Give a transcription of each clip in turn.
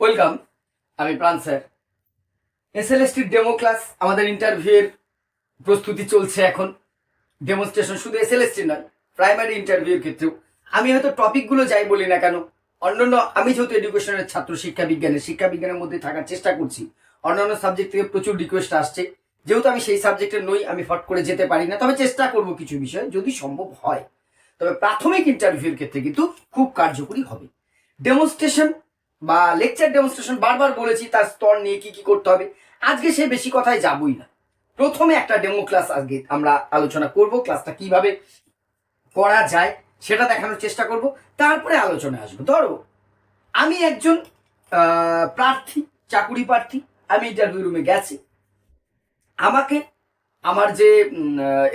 Welcome আমি প্রাণ sir. এসএলএসটির demo class আমাদের ইন্টারভিউয়ের প্রস্তুতি চলছে এখন। ডেমনস্ট্রেশন শুধু এসএলএসটি নয় প্রাইমারি ইন্টারভিউয়ের ক্ষেত্রেও। আমি হয়তো টপিকগুলো যাই বলি না কেন, অন্যান্য আমি যেহেতু এডুকেশনের ছাত্র, শিক্ষা বিজ্ঞানের শিক্ষা বিজ্ঞানের মধ্যে থাকার চেষ্টা করছি। অন্যান্য সাবজেক্ট থেকে প্রচুর রিকোয়েস্ট আসছে। যেহেতু আমি সেই সাবজেক্টের নই, আমি ফট করে যেতে পারি না। তবে চেষ্টা করব কিছু বিষয়, যদি সম্ভব হয়। তবে প্রাথমিক ইন্টারভিউর ক্ষেত্রে কিন্তু খুব কার্যকরী হবে। ডেমনস্ট্রেশন বা লেকচার ডেমনস্ট্রেশন বারবার বলেছি, তার স্তর নিয়ে কি কি করতে হবে? আজকে সে বেশি কথায় যাবই না। প্রথমে একটা ডেমো ক্লাস আজকে আমরা আলোচনা করব ক্লাসটা কীভাবে করা যায় সেটা দেখানোর চেষ্টা করব, তারপরে আলোচনায় আসব। ধরো, আমি একজন প্রার্থী, চাকুরি প্রার্থী, আমি ইন্টারভিউ রুমে গেছি। আমাকে, আমার যে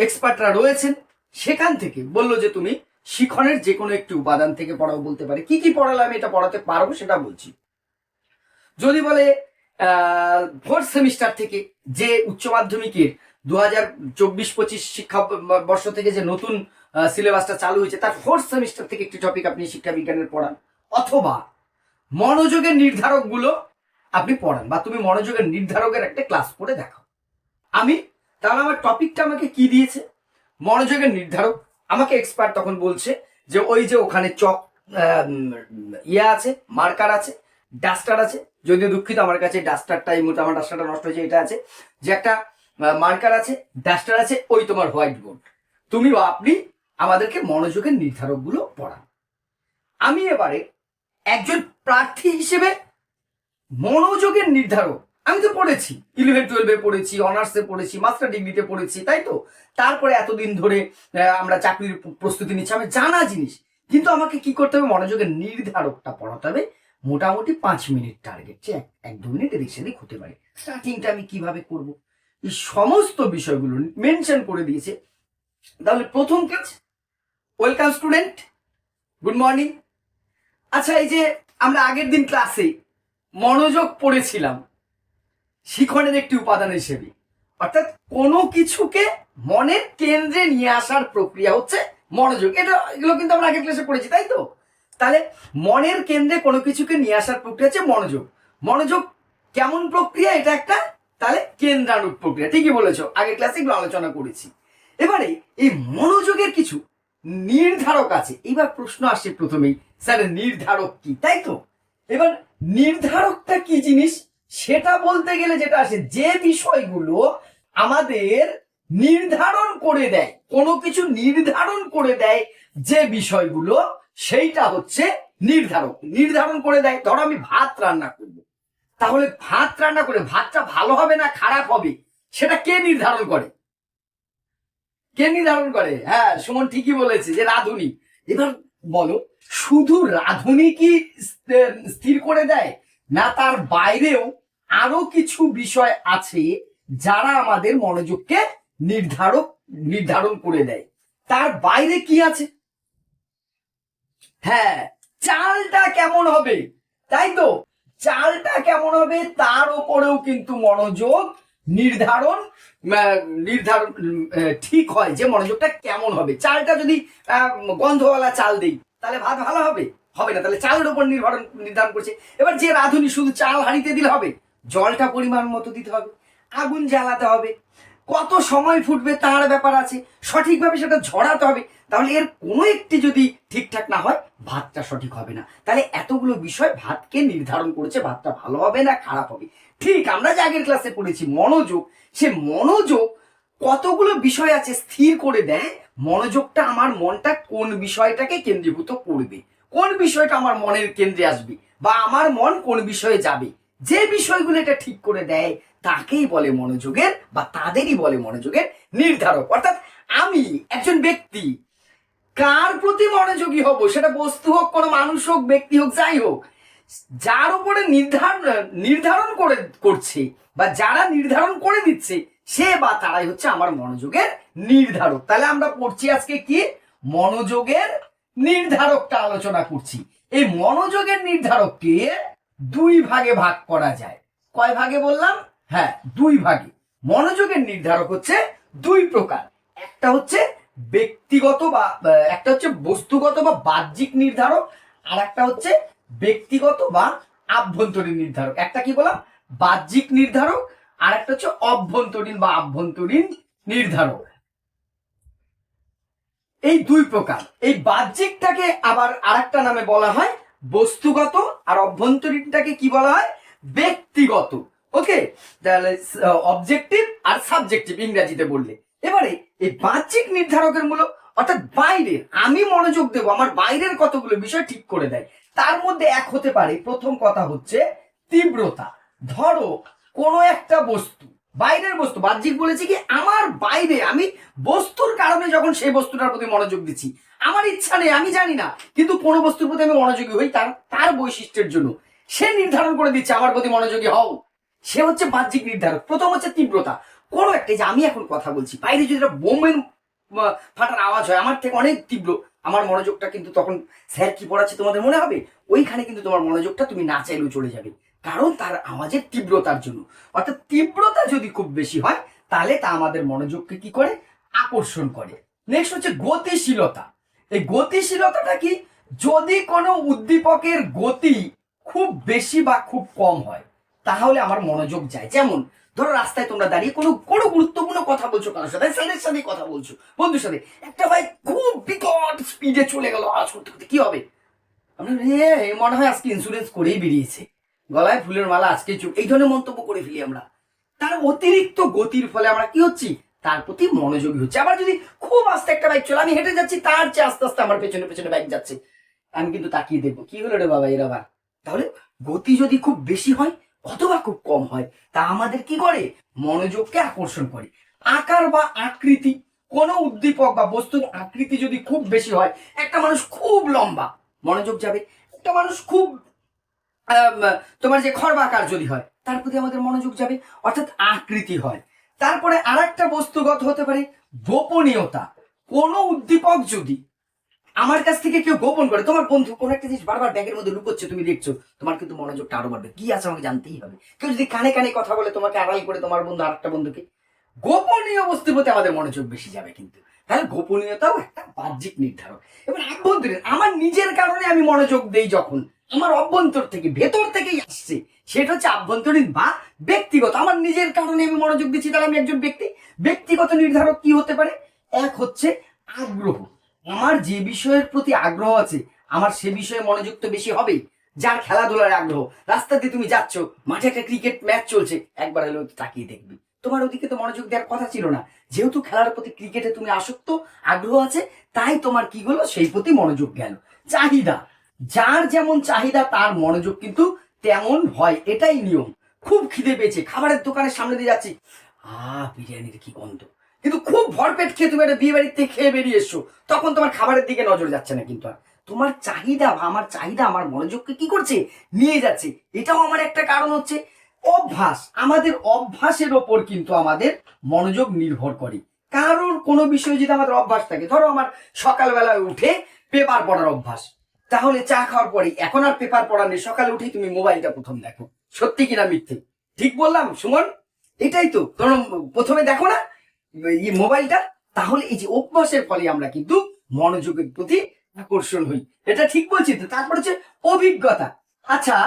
এক্সপার্টরা রয়েছেন, সেখান থেকে বলল যে তুমি শিখনের যে কোনো একটি উপাদান থেকে পড়াও বলতে পারে। কি কি পড়ালে আমি এটা পড়াতে পারব সেটা বলছি। যদি বলে ফোর্থ সেমিস্টার থেকে যে উচ্চ মাধ্যমিকের দু হাজার চব্বিশ পঁচিশ শিক্ষা বর্ষ থেকে যে নতুন সিলেবাসটা চালু হয়েছে, তার ফোর্থ সেমিস্টার থেকে একটি টপিক আপনি শিক্ষা বিজ্ঞানের পড়ান। অথবা মনোযোগের নির্ধারকগুলো আপনি পড়ান বা তুমি মনোযোগের নির্ধারকের একটা ক্লাস করে দেখাও। আমি তাহলে আমার টপিকটা আমাকে কি দিয়েছে? মনোযোগের নির্ধারক আমাকে এক্সপার্ট তখন বলছে যে ওই যে ওখানে চক ইয়ে আছে মার্কার আছে ডাস্টার আছে। যদিও দুঃখিত, আমার কাছে ডাস্টারটা এই মুহূর্তে আমার ডাস্টারটা নষ্ট হয়েছে, এটা আছে। যে একটা মার্কার আছে ডাস্টার আছে, ওই তোমার হোয়াইট বোর্ড তুমি বা আপনি আমাদেরকে মনোযোগের নির্ধারকগুলো পড়ান। আমি এবারে একজন প্রার্থী হিসেবে মনোযোগের নির্ধারক আমি তো পড়েছি ইলেভেন টুয়েলভে পড়েছি অনার্সে পড়েছি মাস্টার ডিগ্রিতে পড়েছি, তাই তো? তারপরে এতদিন ধরে আমরা চাকরির প্রস্তুতি নিচ্ছি, আমি জানা জিনিস, কিন্তু আমাকে কি করতে হবে? মনোযোগের নির্ধারকটা পড়াতে হবে, মোটামুটি পাঁচ মিনিট টার্গেট যে এক- দু মিনিট এদিক সেদিক হতে পারে। স্টার্টিংটা আমি কীভাবে করব? এই সমস্ত বিষয়গুলো মেনশন করে দিয়েছে। তাহলে প্রথম কাজ ওয়েলকাম স্টুডেন্ট গুড মর্নিং আচ্ছা এই যে আমরা আগের দিন ক্লাসে মনোযোগ পড়েছিলাম শিখনের একটি উপাদান হিসেবে। অর্থাৎ কোনো কিছুকে মনের কেন্দ্রে নিয়ে আসার প্রক্রিয়া হচ্ছে মনোযোগ। এটা, এগুলো কিন্তু আমরা আগের ক্লাসে পড়েছি, তাই তো? তাহলে মনের কেন্দ্রে কোনো কিছুকে নিয়ে আসার প্রক্রিয়া হচ্ছে মনোযোগ। মনোযোগ কেমন প্রক্রিয়া? এটা একটা, তাহলে কেন্দ্রানুক প্রক্রিয়া। ঠিকই বলেছ, আগের ক্লাসে এগুলো আলোচনা করেছি। এবারে এই মনোযোগের কিছু নির্ধারক আছে। এবার প্রশ্ন আসে প্রথমেই, স্যার, নির্ধারক কি? তাই তো? এবার নির্ধারকটা কি জিনিস? সেটা বলতে গেলে যেটা আসে, যে বিষয়গুলো আমাদের নির্ধারণ করে দেয়, কোনো কিছু নির্ধারণ করে দেয় যে বিষয়গুলো, সেইটা হচ্ছে নির্ধারক নির্ধারণ করে দেয়, ধরো আমি ভাত রান্না করব। তাহলে ভাত রান্না করে ভাতটা ভালো হবে না খারাপ হবে? সেটা কে নির্ধারণ করে? কে নির্ধারণ করে? হ্যাঁ সুমন ঠিকই বলেছে যে রাধুনি। এবার বলো, শুধু রাধুনি কি স্থির করে দেয়? না তার বাইরেও আরও কিছু বিষয় আছে যারা আমাদের মনোযোগকে নির্ধারক, নির্ধারণ করে দেয়। তার বাইরে কি আছে? হ্যাঁ চালটা কেমন হবে? তাই তো? চালটা কেমন হবে তার উপরেও কিন্তু মনোযোগ নির্ধারণ নির্ধারণ ঠিক হয় যে মনোযোগটা কেমন হবে। চালটা যদি গন্ধওয়ালা চাল দিই, তাহলে ভাত ভালো হবে? হবে না, তাহলে চালের উপর নির্ভর নির্ধারণ করছে। এবার যে রাঁধুনি শুধু চাল হাঁড়িতে দিলে হবে, জলটা পরিমাণ মতো দিতে হবে, আগুন জ্বালাতে হবে, কত সময় ফুটবে তার ব্যাপার আছে, সঠিকভাবে সেটা ঝরাতে হবে, তাহলে এর কোনো একটি যদি ঠিকঠাক না হয়, ভাতটা সঠিক হবে না। তাহলে এতগুলো বিষয় ভাতকে নির্ধারণ করেছে, ভাতটা ভালো হবে না খারাপ হবে? ঠিক, আমরা যে আগের ক্লাসে পড়েছি, মনোযোগ, সে মনোযোগ কতগুলো বিষয় আছে স্থির করে দেয়, মনোযোগটা আমার মনটা কোন বিষয়টাকে কেন্দ্রীভূত করবে? কোন বিষয়টা আমার মনের কেন্দ্রে আসবে বা আমার মন কোন বিষয়ে যাবে? যে বিষয়গুলো এটা ঠিক করে দেয়, তাকেই বলে মনোযোগের বা তাদেরই বলে মনোযোগের নির্ধারক। অর্থাৎ আমি একজন ব্যক্তি, কার প্রতি মনোযোগী হব? সেটা বস্তু হোক, কোনো মানুষ হোক, ব্যক্তি হোক, যাই হোক, যার উপরে নির্ধারণ নির্ধারণ করে করছে বা যারা নির্ধারণ করে দিচ্ছে সে বা তারাই হচ্ছে আমার মনোযোগের নির্ধারক। তাহলে আমরা পড়ছি আজকে কি? মনোযোগের নির্ধারকটা আলোচনা করছি। এই মনোযোগের নির্ধারককে দুই ভাগে ভাগ করা যায়। কয় ভাগে বললাম? হ্যাঁ দুই ভাগে। মনোযোগের নির্ধারক হচ্ছে দুই প্রকার। একটা হচ্ছে ব্যক্তিগত বা একটা হচ্ছে বস্তুগত বা বাহ্যিক নির্ধারক, আর একটা হচ্ছে ব্যক্তিগত বা আভ্যন্তরীণ নির্ধারক। একটা কি বললাম? বাহ্যিক নির্ধারক, আর একটা হচ্ছে অভ্যন্তরীণ বা আভ্যন্তরীণ নির্ধারক। এই দুই প্রকার। এই বাহ্যিকটাকে আবার আরেকটা নামে বলা হয় বস্তুগত, আর অভ্যন্তরীণটাকে কি বলা হয়? ব্যক্তিগত। ওকে তাহলে অবজেক্টিভ আর সাবজেক্টিভ ইংরেজিতে বললে। এবারে, এই বাহ্যিক নির্ধারকের মূলক অর্থাৎ বাইরের আমি মনোযোগ দেবো, আমার বাইরের কতগুলো বিষয় ঠিক করে দেয়। তার মধ্যে এক হতে পারে, প্রথম কথা হচ্ছে তীব্রতা। ধরো, কোনো একটা বস্তু বাইরের বস্তু। বাহ্যিক বলেছি কি, আমার বাইরে আমি বস্তুর কারণে যখন সেই বস্তুটার প্রতি মনোযোগ দিচ্ছি, আমার ইচ্ছা নেই, আমি জানি না, কিন্তু কোনো বস্তুর প্রতি আমি মনোযোগী হই তার তার বৈশিষ্ট্যের জন্য। সে নির্ধারণ করে দিচ্ছে, আমার প্রতি মনোযোগী হও। সে হচ্ছে বাহ্যিক নির্ধারক। প্রথম হচ্ছে তীব্রতা। কোনো একটা যে আমি এখন কথা বলছি, বাইরে যদি বোমের ফাটার আওয়াজ হয়, আমার থেকে অনেক তীব্র। আমার মনোযোগটা কিন্তু তখন স্যার কি পড়াচ্ছে তোমাদের মনে হবে? ওইখানে কিন্তু তোমার মনোযোগটা তুমি না চাইলেও চলে যাবে। কারণ তার আওয়াজের তীব্রতার জন্য। অর্থাৎ তীব্রতা যদি খুব বেশি হয়, তাহলে তা আমাদের মনোযোগকে কি করে? আকর্ষণ করে। নেক্সট হচ্ছে গতিশীলতা। এই গতিশীলতাটা কি? যদি কোনো উদ্দীপকের গতি খুব বেশি বা খুব কম হয়, তাহলে আমার মনোযোগ যায়। যেমন ধরো রাস্তায় তোমরা দাঁড়িয়ে কোনো কোনো গুরুত্বপূর্ণ কথা বলছো কারোর সাথে স্যারের সাথে কথা বলছো, বন্ধুর সাথে। একটা ভাই খুব বিকট স্পিডে চলে গেল আওয়াজ করতে করতে। কি হবে? মনে হয় আজকে ইন্স্যুরেন্স করেই বেরিয়েছে। গলায় ফুলের মালা, আজকে চুপ এই ধরনের মন্তব্য করে ফেলি আমরা। তার অতিরিক্ত গতির ফলে আমরা কি হচ্ছি? তার প্রতি মনোযোগী হচ্ছে। আবার যদি খুব আস্তে একটা বাইক চলে, আমি হেঁটে যাচ্ছি, তার চেয়ে আস্তে আস্তে আমার পেছনে পেছনে বাইক যাচ্ছে। আমি কিন্তু তাকিয়ে দেখব, কি হলো রে বাবা, এর আবার? তাহলে গতি যদি খুব বেশি হয় অথবা খুব কম হয়? তা আমাদের কি করে? মনোযোগকে আকর্ষণ করে। আকার বা আকৃতি, কোন উদ্দীপক বা বস্তুর আকৃতি যদি খুব বেশি হয়, একটা মানুষ খুব লম্বা মনোযোগ যাবে। একটা মানুষ খুব তোমার যে খর্বাকার যদি হয়, তার প্রতি আমাদের মনোযোগ যাবে, অর্থাৎ আকৃতি হয়। তারপরে আর একটা বস্তুগত হতে পারে গোপনীয়তা। কোন উদ্দীপক যদি আমার কাছ থেকে কেউ গোপন করে, তোমার বন্ধু কোন একটা জিনিস বারবার ব্যাগের মধ্যে লুকোচ্ছে, তুমি দেখছ, তোমার কিন্তু মনোযোগটা আরও বাড়বে। কি আছে আমাকে জানতেই হবে। কেউ যদি কানে কানে কথা বলে তোমাকে আড়াল করে তোমার বন্ধু আরেকটা বন্ধুকে, গোপনীয় বস্তুর প্রতি আমাদের মনোযোগ বেশি যাবে কিন্তু। তাহলে গোপনীয়তাও একটা বাহ্যিক নির্ধারক। এবার আভ্যন্তরীণ আমার নিজের কারণে আমি মনোযোগ দেই যখন, আমার অভ্যন্তর থেকে, ভেতর থেকেই আসছে, সেটা হচ্ছে আভ্যন্তরীণ বা ব্যক্তিগত। আমার নিজের কারণে আমি মনোযোগ দিচ্ছি, তাহলে আমি একজন ব্যক্তি। ব্যক্তিগত নির্ধারক কি হতে পারে? এক হচ্ছে আগ্রহ। আমার যে বিষয়ের প্রতি আগ্রহ আছে, আমার সে বিষয়ে মনোযোগ তো বেশি হবেই যার খেলাধুলার আগ্রহ। রাস্তা দিয়ে তুমি যাচ্ছ, মাঠে একটা ক্রিকেট ম্যাচ চলছে, একবার তো তাকিয়ে দেখবে। তোমার ওদিকে তো মনোযোগ দেওয়ার কথা ছিল না। যেহেতু খেলার প্রতি ক্রিকেটে তুমি আসক্ত, আগ্রহ আছে, তাই তোমার কি হলো, সেই প্রতি মনোযোগ গেল। চাহিদা। যার যেমন চাহিদা, তার মনোযোগ কিন্তু তেমন হয়, এটাই নিয়ম। খুব খিদে পেয়েছে, খাবারের দোকানের সামনে দিয়ে যাচ্ছি। আহ, বিরিয়ানির কি গন্ধ। কিন্তু খুব ভরপেট খেয়ে তুমি একটা বিয়ে বাড়িতে খেয়ে বেরিয়ে এসছো। তখন তোমার খাবারের দিকে নজর যাচ্ছে না কিন্তু আর। তোমার চাহিদা আমার চাহিদা, আমার মনোযোগকে কি করছে? নিয়ে যাচ্ছে। এটাও আমার একটা কারণ হচ্ছে, অভ্যাস, আমাদের অভ্যাসের ওপর কিন্তু আমাদের মনোযোগ নির্ভর করে। কারোর কোনো বিষয়ে যদি আমাদের অভ্যাস থাকে, ধরো আমার সকালবেলায় উঠে পেপার পড়ার অভ্যাস। তাহলে চা খাওয়ার পরে, এখন আর পেপার পড়া নেই, সকালে উঠেই তুমি মোবাইলটা প্রথম দেখো। সত্যি কিনা মিথ্যে? ঠিক বললাম, সুমন? এটাই তো। ধরো, প্রথমে দেখো না এই মোবাইলটা, তাহলে এই যে অভ্যাসের ফলে আমরা কিন্তু মনোযোগের প্রতি আকর্ষণ হই। এটা ঠিক বলছি তো? তারপর হচ্ছে অভিজ্ঞতা। আচ্ছা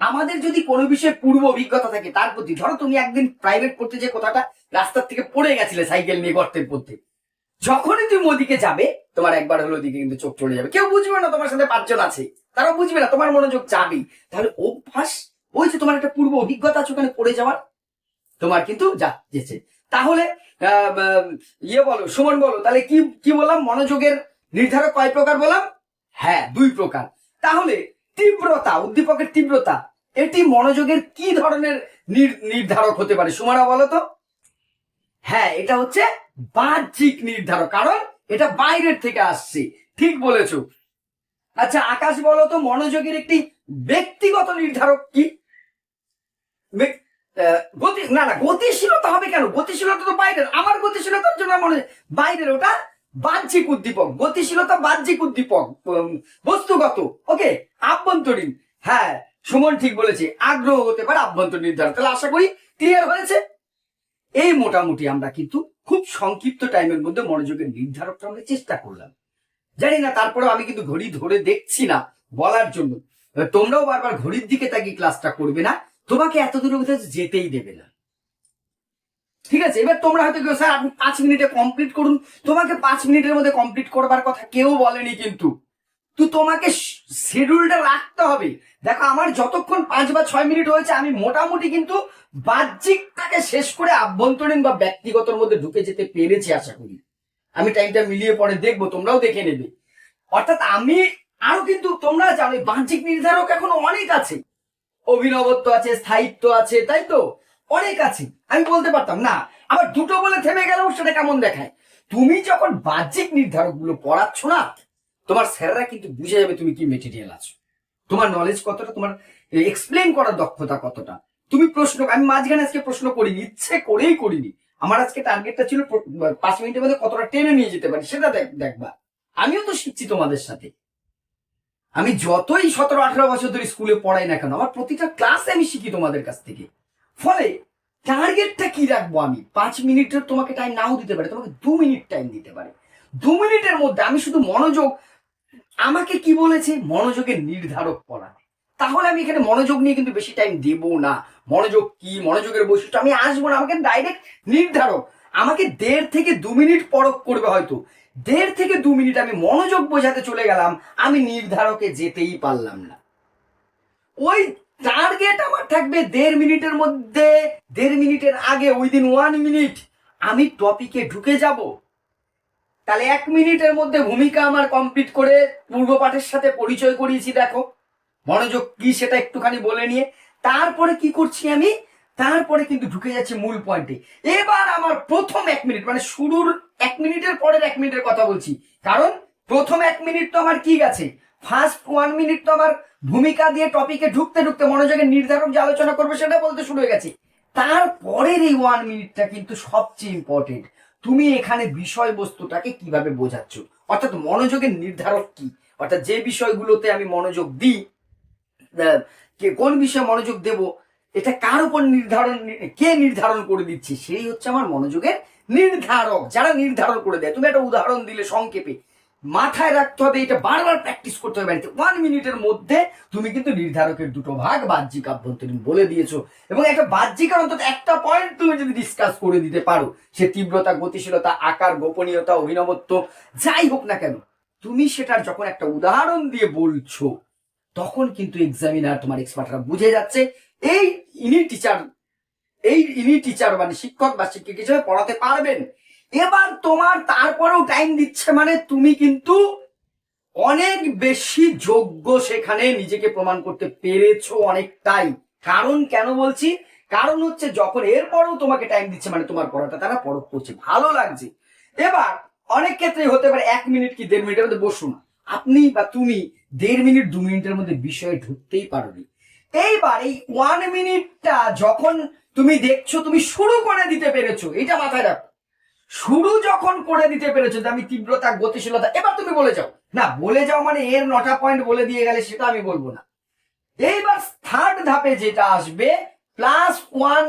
আমাদের যদি কোনো বিষয়ে পূর্ব অভিজ্ঞতা থাকে, তার প্রতি, ধরো তুমি একদিন প্রাইভেট পড়তে যে কোথাটা, রাস্তার থেকে পড়ে গেছিলে সাইকেল নিয়ে গর্তের পড়তে যখনই তুমি ওদিকে যাবে, তোমার একবার হলো ওদিকে কিন্তু চোখ চলে যাবে। কেউ বুঝবে না তোমার সাথে পাঁচজন আছে। তারা বুঝবে না, তোমার মনোযোগ যাবেই। তাহলে অভ্যাস, ওই যে তোমার একটা পূর্ব অভিজ্ঞতা আছে ওখানে পড়ে যাওয়ার, তোমার কিন্তু যাচ্ছে তাহলে ইয়ে বলো, সুমন বলো, তাহলে কি কি বললাম? মনোযোগের নির্ধারক কয় প্রকার বললাম? হ্যাঁ দুই প্রকার। তাহলে তীব্রতা, উদ্দীপকের তীব্রতা, এটি মনোযোগের কি ধরনের নির্ধারক হতে পারে? সুমানা, বলো তো। হ্যাঁ এটা হচ্ছে বাহ্যিক নির্ধারক, কারণ এটা বাইরের থেকে আসছে। ঠিক বলেছ। আচ্ছা আকাশ, বলো তো, মনোযোগের একটি ব্যক্তিগত নির্ধারক কি? গতি, না না, গতিশীলতা হবে কেন? গতিশীলতা তো বাইরের। আমার গতিশীলতার জন্য মনে বাইরের ওটা বাহ্যিক উদ্দীপক। গতিশীলতা বাহ্যিক উদ্দীপক বস্তুগত, ওকে? আভ্যন্তরীণ। হ্যাঁ সুমন ঠিক বলেছে, আগ্রহ হতে পারে আভ্যন্তরীণ নির্ধারণ। তাহলে আশা করি ক্লিয়ার হয়েছে? এই মোটামুটি আমরা কিন্তু খুব সংক্ষিপ্ত টাইমের মধ্যে মনোযোগের নির্ধারকটা আমরা চেষ্টা করলাম। জানি না, তারপরেও আমি কিন্তু ঘড়ি ধরে দেখছি না বলার জন্য। তোমরাও বারবার ঘড়ির দিকে তাকিয়ে ক্লাসটা করবে না। তোমাকে এত দূরে কোথাও যেতেই দেবে না। ঠিক আছে? এবার তোমরা হয়তো কেউ, স্যার, আপনি পাঁচ মিনিটে কমপ্লিট করুন। তোমাকে পাঁচ মিনিটের মধ্যে কমপ্লিট করবার কথা কেউ বলেনি কিন্তু। তো তোমাকে শিডিউলটা রাখতে হবে। দেখো, আমার যতক্ষণ পাঁচ বা ছয় মিনিট হয়েছে, আমি মোটামুটি কিন্তু বাহ্যিকটাকে শেষ করে আভ্যন্তরীণ বা ব্যক্তিগতর মধ্যে ঢুকে যেতে পেরেছি, আশা করি। আমি টাইমটা মিলিয়ে পরে দেখব, তোমরাও দেখে নেবে। অর্থাৎ আমি আরও কিন্তু, তোমরা জানো বাহ্যিক নির্ধারক এখন অনেক আছে। অভিনবত্ব আছে, স্থায়িত্ব আছে, তাই তো? অনেক আছে। আমি বলতে পারতাম, না, আবার দুটো বলে থেমে গেলেও সেটা কেমন দেখায়? তুমি যখন বাহ্যিক নির্ধারকগুলো পড়াচ্ছ না, তোমার স্যারেরা কিন্তু বুঝে যাবে তুমি কি মেটেরিয়াল আছো। তোমার নলেজ কতটা, তোমার এক্সপ্লেন করার দক্ষতা কতটা। তুমি প্রশ্ন, আমি মাঝখানে আজকে প্রশ্ন করিনি, ইচ্ছে করেই করিনি। আমার আজকে টার্গেটটা ছিল, পাঁচ মিনিটের মধ্যে কতটা টেনে নিয়ে যেতে পারি, সেটা দেখ- দেখবা। আমিও তো শিখছি তোমাদের সাথে। আমি যতই সতেরো, আঠারো বছর ধরে স্কুলে পড়াই না কেন, আমার প্রতিটা ক্লাসে আমি শিখি তোমাদের কাছ থেকে। ফলে টার্গেটটা কি রাখব আমি? পাঁচ মিনিটের তোমাকে টাইম নাও দিতে পারে, তোমাকে দু মিনিট টাইম দিতে পারে। দু মিনিটের মধ্যে আমি শুধু মনোযোগ, আমাকে কি বলেছে? মনোযোগের নির্ধারক পড়া তাহলে আমি এখানে মনোযোগ নিয়ে কিন্তু বেশি টাইম দেব না। মনোযোগ কি? মনোযোগের বৈশিষ্ট্য আমি আসব না, আমাকে ডাইরেক্ট নির্ধারক। আমাকে দেড় থেকে দু মিনিট পরক করবে হয়তো। দেড় থেকে দু মিনিট আমি মনোযোগ বোঝাতে চলে গেলাম, আমি নির্ধারকে যেতেই পারলাম না। ওই টার্গেট আমার থাকবে দেড় মিনিটের মধ্যে, দেড় মিনিটের আগে উইদিন ওয়ান মিনিট আমি টপিকে ঢুকে যাব। তাহলে এক মিনিটের মধ্যে ভূমিকা আমার কমপ্লিট করে পূর্ব পাঠের সাথে পরিচয় করিয়েছি, দেখো। মনোযোগ কি সেটা একটুখানি বলে নিয়ে। তারপরে কি করছি আমি? তারপরে কিন্তু ঢুকে যাচ্ছে মূল পয়েন্টে এবার আমার প্রথম এক মিনিট মানে শুরুর এক মিনিটের পরের এক মিনিটের কথা বলছি। কারণ প্রথম এক মিনিট তো আমার কি গেছে ফার্স্ট ওয়ান মিনিট তো আমার ভূমিকা দিয়ে টপিকে ঢুকতে ঢুকতে মনোযোগের নির্ধারক যে আলোচনা করবে সেটা বলতে শুরু হয়ে গেছে। তারপরের এই ওয়ান মিনিটটা কিন্তু সবচেয়ে ইম্পর্টেন্ট তুমি এখানে বিষয়বস্তুটাকে কীভাবে বোঝাচ্ছ? অর্থাৎ মনোযোগের নির্ধারক কি? অর্থাৎ যে বিষয়গুলোতে আমি মনোযোগ দিই কোন বিষয়ে মনোযোগ দেব এটা কার উপর নির্ধারণ, কে নির্ধারণ করে দিচ্ছে? সেই হচ্ছে আমার মনোযোগের নির্ধারক। যারা নির্ধারণ করে দেয়, তুমি একটা উদাহরণ দিলে সংক্ষেপে। মাথায় রাখতে হবে, এটা বারবার প্র্যাকটিস করতে হবে বাড়িতে। ওয়ান মিনিটের মধ্যে তুমি কিন্তু নির্ধারকের দুটো ভাগ বাহ্যিক আভ্যন্তরীণ বলে দিয়েছ। এবং একটা বাহ্যিকের অন্তত একটা পয়েন্ট তুমি যদি ডিসকাস করে দিতে পারো, সে তীব্রতা, গতিশীলতা, আকার, গোপনীয়তা, অভিনবত্ব, যাই হোক না কেন, তুমি সেটার যখন একটা উদাহরণ দিয়ে বলছো, তখন কিন্তু এক্সামিনার তোমার এক্সপার্টরা বুঝে যাচ্ছে। এই ইনি টিচার এই ইনি টিচার মানে শিক্ষক বা শিক্ষক হিসেবে পড়াতে পারবেন। এবার তোমার তারপরেও টাইম দিচ্ছে মানে তুমি কিন্তু অনেক বেশি যোগ্য সেখানে নিজেকে প্রমাণ করতে পেরেছ অনেকটাই। কারণ কেন বলছি? কারণ হচ্ছে যখন এরপরেও তোমাকে টাইম দিচ্ছে মানে তোমার পড়াটা তারা পরখ করছে, ভালো লাগছে। এবার অনেক ক্ষেত্রে হতে পারে এক মিনিট কি দেড় মিনিটের মধ্যে বসুন আপনি বা তুমি দেড় মিনিট দু মিনিটের মধ্যে বিষয়ে ঢুকতেই পারোনি। এইবার এই ওয়ান মিনিটটা যখন তুমি দেখছ, তুমি শুরু করে দিতে পেরেছ, এটা মাথায় রাখো। শুরু যখন করে দিতে পেরেছ যে আমি তীব্রতা, গতিশীলতা, এবার তুমি বলে যাও। না, বলে যাও মানে এর নটা পয়েন্ট বলে দিয়ে গেলে সেটা আমি বলব না। এইবার থার্ড ধাপে যেটা আসবে প্লাস ওয়ান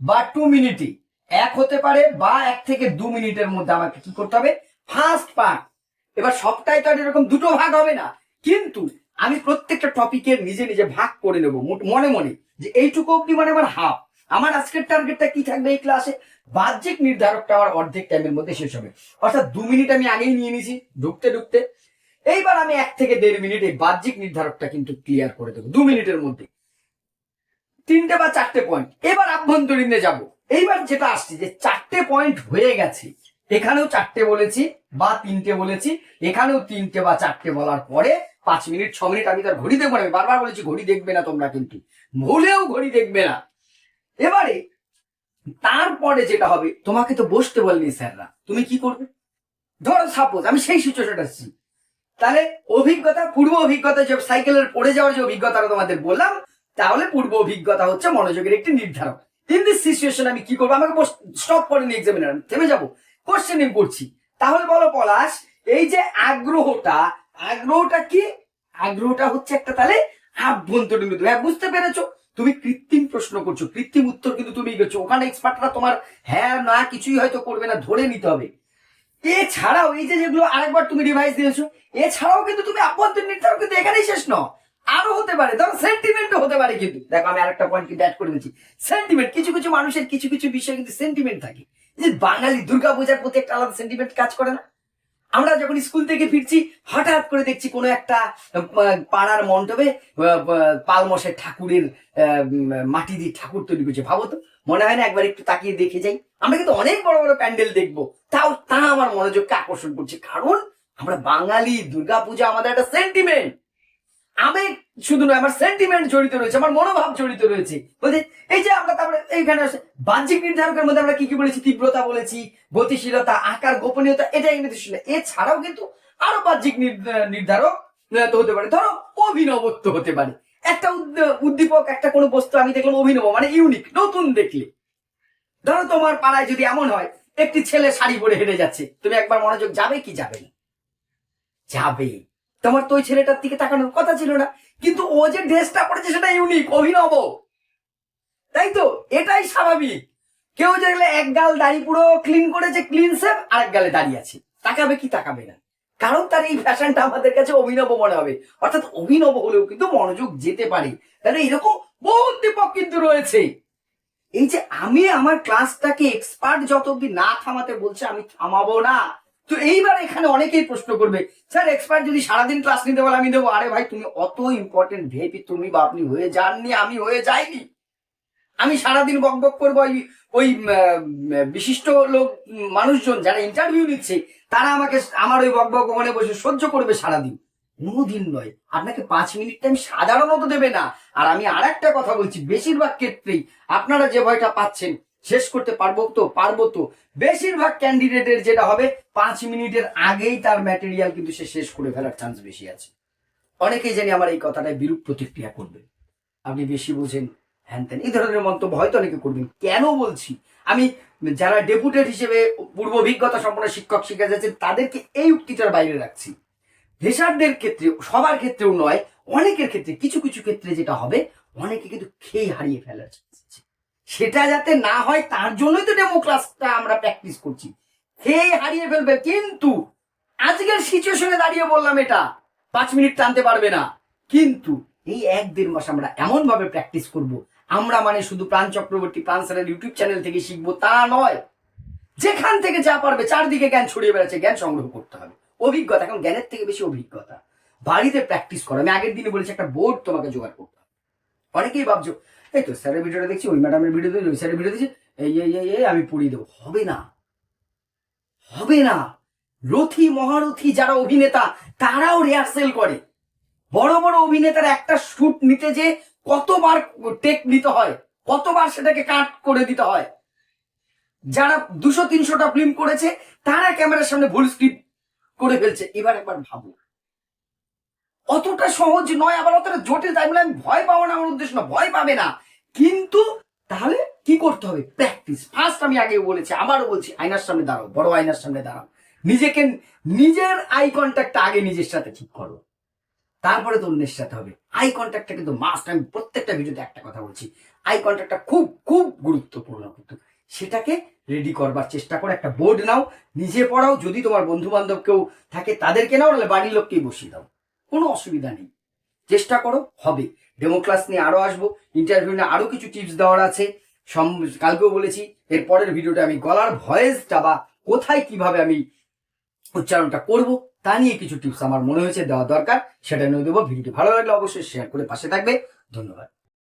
বা টু মিনিটই এক হতে পারে বা এক থেকে দু মিনিটের মধ্যে আমাকে কি করতে হবে? ফার্স্ট পার্ট এবার সবটাই তো আর এরকম দুটো ভাগ হবে না। কিন্তু আমি প্রত্যেকটা টপিকের নিজে নিজে ভাগ করে নেব মনে মনে। যে এইটুকু অব্দি মানে আমার হাফ আমার আজকের টার্গেটটা কি থাকবে এই ক্লাসে বাহ্যিক নির্ধারকটা আমার অর্ধেক টাইমের মধ্যে শেষ হবে। অর্থাৎ দু মিনিট আমি আগেই নিয়ে নিয়েছি ঢুকতে ঢুকতে। এইবার আমি এক থেকে দেড় মিনিট এই বাহ্যিক নির্ধারকটা কিন্তু ক্লিয়ার করে দেবো, দু মিনিটের মধ্যে। তিনটে বা চারটে পয়েন্ট এবার আভ্যন্তরীণে যাব। এইবার যেটা আসছে যে চারটে পয়েন্ট হয়ে গেছে। এখানেও চারটে বলেছি বা তিনটে বলেছি, এখানেও তিনটে বা চারটে বলার পরে পাঁচ মিনিট, ছ মিনিট আমি তার ঘড়ি দেখব না, আমি বারবার বলেছি ঘড়ি দেখবে না তোমরা কিন্তু। ভুলেও ঘড়ি দেখবে না। এবারে তারপরে যেটা হবে, তোমাকে তো বসতে বলেনি স্যাররা। তুমি কি করবে? ধরো সাপোজ আমি সেই সিচুয়েশনটা আসছি। তাহলে অভিজ্ঞতা, পূর্ব অভিজ্ঞতা যে সাইকেলের পড়ে যাওয়ার যে অভিজ্ঞতাটা তোমাদের বললাম, তাহলে পূর্ব অভিজ্ঞতা হচ্ছে মনোযোগের একটি নির্ধারক। ইন দিস সিচুয়েশন আমি কি করব? আমাকে স্টপ করেনি এক্সামিনার থেমে যাব। কোশ্চেনিং করছি। তাহলে বলো পলাশ, এই যে আগ্রহটা আগ্রহটা কি? আগ্রহটা হচ্ছে একটা তাহলে আভ্যন্তরীণ। হ্যাঁ বুঝতে পেরেছ? তুমি কৃত্রিম প্রশ্ন করছ, কৃত্রিম উত্তর কিন্তু তুমি গেছো ওখানে এক্সপার্টরা তোমার হ্যাঁ না কিছুই হয়তো করবে না, ধরে নিতে হবে। এছাড়াও এই যে যেগুলো আরেকবার তুমি রিভাইজ দিয়েছ, এছাড়াও কিন্তু তুমি আভ্যন্তরীণ নির্ধারক কিন্তু এখানেই শেষ ন আরও হতে পারে, ধরো সেন্টিমেন্টও হতে পারে কিন্তু। দেখো, আমি আরেকটা পয়েন্ট কিন্তু অ্যাড করে দিচ্ছি সেন্টিমেন্ট কিছু কিছু মানুষের কিছু কিছু বিষয়ে কিন্তু সেন্টিমেন্ট থাকে। যে বাঙালি দুর্গাপূজার প্রতি একটা আলাদা সেন্টিমেন্ট কাজ করে না? আমরা যখন স্কুল থেকে ফিরছি, হঠাৎ করে দেখছি কোনো একটা পাড়ার মণ্ডপে পালমশের ঠাকুরের মাটি দিয়ে ঠাকুর তৈরি করছে। ভাবো তো, মনে হয় না একবার একটু তাকিয়ে দেখে যাই? আমরা কিন্তু অনেক বড় বড় প্যান্ডেল দেখব। তাও, তা আমার মনোযোগকে আকর্ষণ করছে। কারণ আমরা বাঙালি দুর্গাপূজা আমাদের একটা সেন্টিমেন্ট আবেগ শুধু নয়, আমার সেন্টিমেন্ট জড়িত রয়েছে, আমার মনোভাব জড়িত রয়েছে। বলছে, এই যে আমরা তারপরে এইখানে বাহ্যিক নির্ধারকের মধ্যে আমরা কি কি বলেছি? তীব্রতা বলেছি, গতিশীলতা, আকার, গোপনীয়তা এটা ইংরেজি এছাড়াও কিন্তু আরও বাহ্যিক নির্ধারক হতে পারে। ধরো, অভিনবত্ব হতে পারে। একটা উদ্দ- উদ্দীপক, একটা কোনো বস্তু আমি দেখলাম অভিনব মানে ইউনিক নতুন দেখলে। ধরো তোমার পাড়ায় যদি এমন হয়, একটি ছেলে শাড়ি পরে হেঁটে যাচ্ছে, তুমি একবার মনোযোগ যাবে কি যাবে না? যাবে তোমার তো ওই ছেলেটার দিকে তাকানোর কথা ছিল না। কিন্তু ও যে ড্রেসটা পরেছে সেটা ইউনিক অভিনব। তাই তো? এটাই স্বাভাবিক। কেউ দেখলে এক গাল দাড়ি পুরো ক্লিন করেছে ক্লিন সেভ আর এক গালে দাঁড়িয়ে আছে। তাকাবে কি তাকাবে না। কারণ তার এই ফ্যাশনটা আমাদের কাছে অভিনব মনে হবে। অর্থাৎ অভিনব হলেও কিন্তু মনোযোগ যেতে পারে। তাহলে এরকম বহু উদ্দীপক কিন্তু রয়েছে। এই যে আমি আমার ক্লাসটাকে এক্সপার্ট যত অব্দি না থামাতে বলছে, আমি থামাবো না। তো এইবার এখানে অনেকেই প্রশ্ন করবে, স্যার এক্সপার্ট যদি সারাদিন ক্লাস নিতে বলে, আমি দেবো। আরে ভাই, তুমি অত ইম্পর্টেন্ট ভেপি তুমি বা আপনি হয়ে যাননি, আমি হয়ে যাইনি। আমি সারাদিন বক বক করব, ওই ওই বিশিষ্ট লোক মানুষজন যারা ইন্টারভিউ নিচ্ছে, তারা আমাকে, আমার ওই বক বক ওখানে বসে সহ্য করবে সারাদিন। কোনোদিন নয়, আপনাকে পাঁচ মিনিট টাইম সাধারণত দেবে না। আর আমি আর একটা কথা বলছি, বেশিরভাগ ক্ষেত্রেই আপনারা যে ভয়টা পাচ্ছেন শেষ করতে পারব তো পারব তো। বেশিরভাগ ক্যান্ডিডেটের যেটা হবে, পাঁচ মিনিটের আগেই তার ম্যাটেরিয়াল কিন্তু সে শেষ করে ফেলার চান্স বেশি আছে। অনেকেই জানি আমার এই কথাটায় বিরূপ প্রতিক্রিয়া করবে। আপনি বেশি বোঝেন, হ্যান ত্যান, এই ধরনের মন্তব্য হয়তো অনেকে করবেন। কেন বলছি? আমি যারা ডেপুটেড হিসেবে পূর্ব অভিজ্ঞতা সম্পন্ন শিক্ষক শিক্ষা যাচ্ছেন, তাদেরকে এই উক্তিটার বাইরে রাখছি। ভেসারদের ক্ষেত্রে, সবার ক্ষেত্রেও নয়, অনেকের ক্ষেত্রে, কিছু কিছু ক্ষেত্রে যেটা হবে, অনেকে কিন্তু খেয়ে হারিয়ে ফেলার আছে। সেটা যাতে না হয়, তার জন্যই তো ডেমো ক্লাসটা আমরা প্র্যাকটিস করছি। খেয়ে হারিয়ে ফেলবে, কিন্তু আজকের সিচুয়েশনে দাঁড়িয়ে বললাম এটা, পাঁচ মিনিট টানতে পারবে না। কিন্তু এই এক দেড় মাস আমরা এমন ভাবে প্র্যাকটিস করব, আমরা মানে শুধু প্রাণ চক্রবর্তী, প্রাণ স্যারের ইউটিউব চ্যানেল থেকে শিখব, তা নয়। যেখান থেকে যা পারবে, চারদিকে জ্ঞান ছড়িয়ে বেড়াচ্ছে, জ্ঞান সংগ্রহ করতে হবে। অভিজ্ঞতা, এখন জ্ঞানের থেকে বেশি অভিজ্ঞতা। বাড়িতে প্র্যাকটিস করো, আমি আগের দিনে বলেছি, একটা বোর্ড তোমাকে জোগাড় করতে হবে। অনেকেই ভাবছ এই তো স্যারের ভিডিওটা দেখছি, ওই ম্যাডামের ভিডিও দেখছি, ওই স্যারের ভিডিও দেখছি, এই এই এই এই আমি পড়িয়ে দেবো। হবে না। হবে না। রথী, মহারথী যারা অভিনেতা, তারাও রিহার্সেল করে। বড় বড় অভিনেতার একটা শুট নিতে যে কতবার টেক নিতে হয়, কতবার সেটাকে কাট করে দিতে হয়। যারা দুশো, তিনশোটা ফিল্ম করেছে, তারা ক্যামেরার সামনে ভুল স্ক্রিপ্ট করে ফেলছে। এবার একবার ভাবো অতটা সহজ নয়, আবার অতটা জটিল, তাই বলে আমি ভয় পাবো না, আমার উদ্দেশ্য না, ভয় পাবে না। কিন্তু তাহলে কি করতে হবে? প্র্যাকটিস ফার্স্ট আমি আগে বলেছি, আবারও বলছি, আয়নার সামনে দাঁড়াও, বড় আয়নার সামনে দাঁড়াও। নিজেকে, নিজের আই কন্ট্যাক্টটা আগে নিজের সাথে ঠিক করো। তারপরে তো অন্যের সাথে হবে। আই কন্ট্যাক্টটা কিন্তু মাস্ট আমি প্রত্যেকটা ভিডিওতে একটা কথা বলছি। আই কন্ট্যাক্টটা খুব খুব গুরুত্বপূর্ণ কিন্তু। সেটাকে রেডি করবার চেষ্টা করো, একটা বোর্ড নাও, নিজে পড়াও, যদি তোমার বন্ধু বান্ধব কেউ থাকে, তাদেরকে নাও, নাহলে বাড়ির লোককেই বসিয়ে দাও। কোনো অসুবিধা নেই। চেষ্টা করো, হবে। ডেমো ক্লাস নিয়ে আরও আসব ইন্টারভিউ নিয়ে আরও কিছু টিপস দেওয়ার আছে। সম- কালকেও বলেছি, এর পরের ভিডিওটা আমি গলার ভয়েসটা বা কোথায় কীভাবে আমি উচ্চারণটা করব, তা নিয়ে কিছু টিপস আমার মনে হয়েছে, দেওয়া দরকার, সেটা নিয়ে দেবো। ভিডিওটি ভালো লাগলে অবশ্যই শেয়ার করে পাশে থাকবে। ধন্যবাদ।